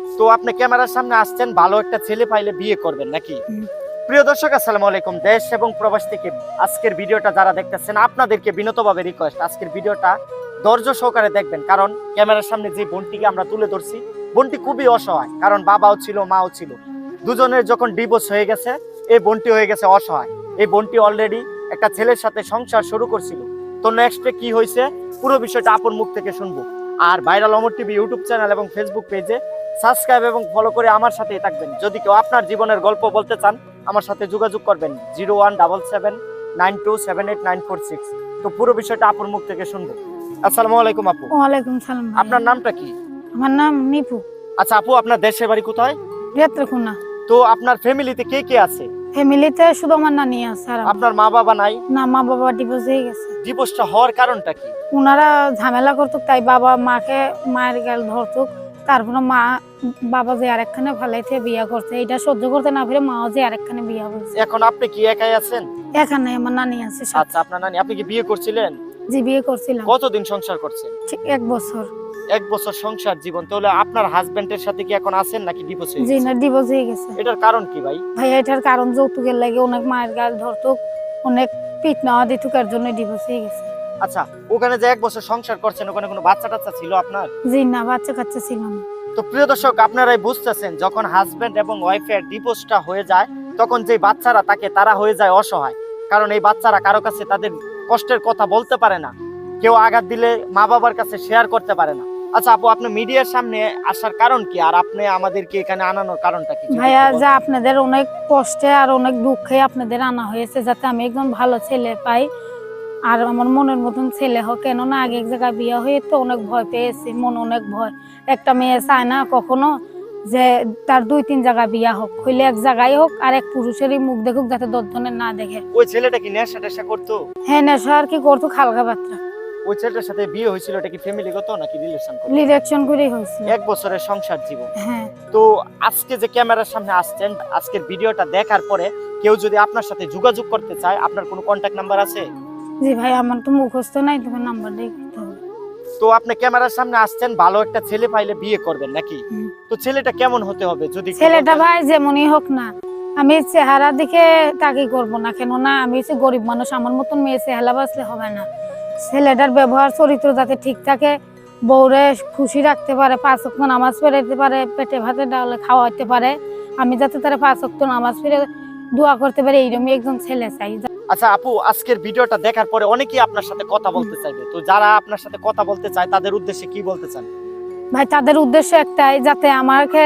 তো আপনি ক্যামেরার সামনে আসছেন ভালো একটা ছেলে পাইলে বিয়ে করবেন নাকি? প্রিয় দর্শক আসসালামু আলাইকুম। দেশ এবং প্রবাস থেকে আজকের ভিডিওটা যারা দেখতেছেন আপনাদেরকে বিনতভাবে রিকোয়েস্ট আজকের ভিডিওটা ধৈর্য সহকারে দেখবেন। কারণ ক্যামেরার সামনে যে বোনটিকে আমরা তুলে ধরছি বোনটি খুবই অসহায়। কারণ বাবাও ছিল মাও ছিল। দুজনের যখন ডিভোর্স হয়ে গেছে এই বোনটি হয়ে গেছে অসহায়। এই বোনটি অলরেডি একটা ছেলের সাথে সংসার শুরু করছিল। তো নেক্সটে কি হয়েছে? পুরো বিষয়টা আপন মুখ থেকে শুনব। আর viral Amar TV YouTube channel এবং ফেসবুক পেজে সাবস্ক্রাইব এবং ফলো করে আমার সাথেই থাকবেন। যদি কেউ আপনার জীবনের গল্প বলতে চান আমার সাথে যোগাযোগ করবেন zero one double seven nine two seven eight nine four six. তো পুরো বিষয়টা আপুর মুখ থেকে শুনব। আসসালামু আলাইকুম আপু। ওয়ালাইকুম সালাম আপনার নামটা কি? আমার নাম নিপু। আচ্ছা আপু আপনার দেশের বাড়ি কোথায়? রেত্রকুনা তো আপনার ফ্যামিলিতে কে কে আছে? ফ্যামিলিতে শুধু আমার নানি আছে আর আপনার মা বাবা নাই? না মা বাবা ডিভোর্স হয়ে গেছে। ডিভোর্সটা হওয়ার কারণটা কি? ওনারা ঝামেলা করতো তাই বাবা মাকে মায়ের গাল ধরতো তারপরে মা বাবা যে আরেকখানে ফালাইতে বিয়া করছে এটা সহ্য করতে না পেরে মাও যে আরেকখানে বিয়া হয়েছে। এখন আপনি কি একাই আছেন? এখানে আমার নানি আছে আচ্ছা আপনার নানি আপনি কি বিয়ে করছিলেন? যে বিয়ে করছিলাম। কতদিন সংসার করছেন? ঠিক এক বছর। এক বছর সংসার জীবন তাহলে আপনার হাজবেন্ডের সাথে কি এখন আছেন নাকি ডিভোর্স হয়ে জি না ডিভোর্স হয়ে গেছে। এটার কারণ কি ভাই? ভাই এটার কারণ যৌতুকের লাগে অনেক মায়ের গাল ধরতো অনেক পিট নেওয়া দিত এর জন্য ডিভোর্স হয়ে গেছে। আচ্ছা ওখানে যে এক বছর সংসার করছেন ওখানে কোনো বাচ্চা টাচ্চা ছিল আপনার? জি না বাচ্চা কাচ্চা ছিল না। তো প্রিয় দর্শক আপনারাই বুঝতেছেন যখন হাজবেন্ড এবং ওয়াইফের ডিভোর্সটা হয়ে যায় তখন যে বাচ্চারা তাকে তারা হয়ে যায় অসহায়। কারণ এই বাচ্চারা কারও কাছে তাদের কষ্টের কথা বলতে পারে না। কেউ আঘাত দিলে মা বাবার কাছে শেয়ার করতে পারে না। আচ্ছা আপু আপনি মিডিয়ার সামনে আসার কারণ কি? আর আপনি আমাদেরকে এখানে আনানোর কারণটা কি? ভাইয়া যা আপনাদের অনেক কষ্টে আর অনেক দুঃখে আপনাদের আনা হয়েছে যাতে আমি একদম ভালো ছেলে পাই। আর আমার মনের মতন ছেলে হোক কেননা আগে এক জায়গায় বিয়ে হয়ে তো অনেক ভয় পেয়েছি মন অনেক ভয়। একটা মেয়ে চায় না কখনো যে তার দুই তিন জায়গায় বিয়া হোক হইলে এক জায়গায় হোক আর এক পুরুষেরই মুখ দেখুক যাতে দর্জনের না দেখে। ওই ছেলেটা কি নেশা টেশা করতো? হ্যাঁ নেশা আর কি করতো খালগা বাচ্চা। ওই ছেলেটার সাথে বিয়ে হয়েছিল এটা কি ফ্যামিলিগত নাকি রিলেশন ডিরেকশন করেই হয়েছিল। এক বছরের সংসার জীবন। হ্যাঁ। তো আজকে যে ক্যামেরার সামনে আসছেন আজকের ভিডিওটা দেখার পরে কেউ যদি আপনার সাথে যোগাযোগ করতে চায় আপনার কোনো কন্ট্যাক্ট নাম্বার আছে? জি ভাই আমার তো মুখস্থ নাই তোমার নাম্বার দিয়ে হবে। তো আপনি ক্যামেরার সামনে আসছেন ভালো একটা ছেলে পাইলে বিয়ে করবেন নাকি? তো ছেলেটা কেমন হতে হবে যদি ছেলেটা ভাই যেমনই হোক না আমি চেহারা দেখে তাকে করব না কেন না আমি হচ্ছে গরিব মানুষ আমার মতন মেয়ে চেহারা বাঁচলে হবে না। ছেলেটার ব্যবহার চরিত্র যাতে ঠিক থাকে বউরে খুশি রাখতে পারে পাঁচ অক্ট নামাজ পড়াইতে পারে পেটে ভাতে ডালে খাওয়াইতে পারে আমি যাতে তারা পাঁচ অক্ট নামাজ পড়ে দোয়া করতে পারে এইরকমই একজন ছেলে চাই। আচ্ছা আপু আজকের ভিডিওটা দেখার পরে অনেকেই আপনার সাথে কথা বলতে চাইবে। তো যারা আপনার সাথে কথা বলতে চায় তাদের উদ্দেশ্যে কি বলতে চান? ভাই তাদের উদ্দেশ্য একটাই যাতে আমাকে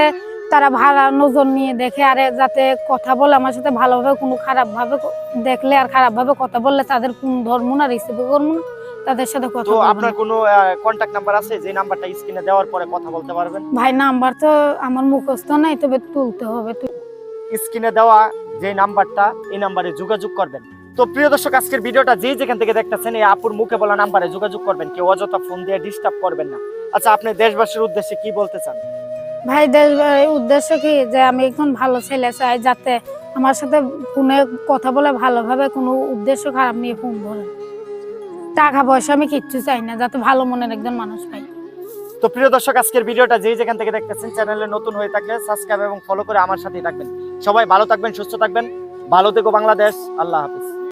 তারা ভালো নজর নিয়ে দেখে আর যাতে কথা বলে আমার সাথে ভালোভাবে কোনো খারাপ ভাবে দেখলে আর খারাপ ভাবে কথা বললে তাদের কোন ধর্ম না রিসিভ করব না তাদের সাথে কথা তো আপনার। কোনো কন্ট্যাক্ট নাম্বার আছে? যে নাম্বারটা স্ক্রিনে দেওয়ার পরে কথা বলতে পারবেন? ভাই নাম্বার তো আমার মুখস্থ নাই তবে তুলতে হবে তু- স্ক্রিনে দেওয়া যে নাম্বারটা এই নাম্বারে যোগাযোগ করবেন। তো প্রিয় দর্শক আজকের ভিডিওটা যে যেখান থেকে দেখতেছেন এই আপুর মুখে বলা নাম্বারে যোগাযোগ করবেন কেউ অযথা ফোন দিয়ে ডিস্টার্ব করবেন না। আচ্ছা আপনি দেশবাসীর উদ্দেশ্যে কি বলতে চান? ভাই দেশ ভাই উদ্দেশ্য কি? যে আমি একজন ভালো ছেলে চাই যাতে আমার সাথে ফোনে কথা বলে ভালোভাবে কোনো উদ্দেশ্য খারাপ নিয়ে ফোন বলে টাকা পয়সা আমি কিচ্ছু চাই না যাতে ভালো মনের একজন মানুষ পাই। তো প্রিয় দর্শক আজকের ভিডিওটা যে যেখান থেকে দেখতেছেন চ্যানেলে নতুন হয়ে থাকলে সাবস্ক্রাইব এবং ফলো করে আমার সাথেই থাকবেন। সবাই ভালো থাকবেন সুস্থ থাকবেন। ভালো থেকো বাংলাদেশ আল্লাহ হাফিজ।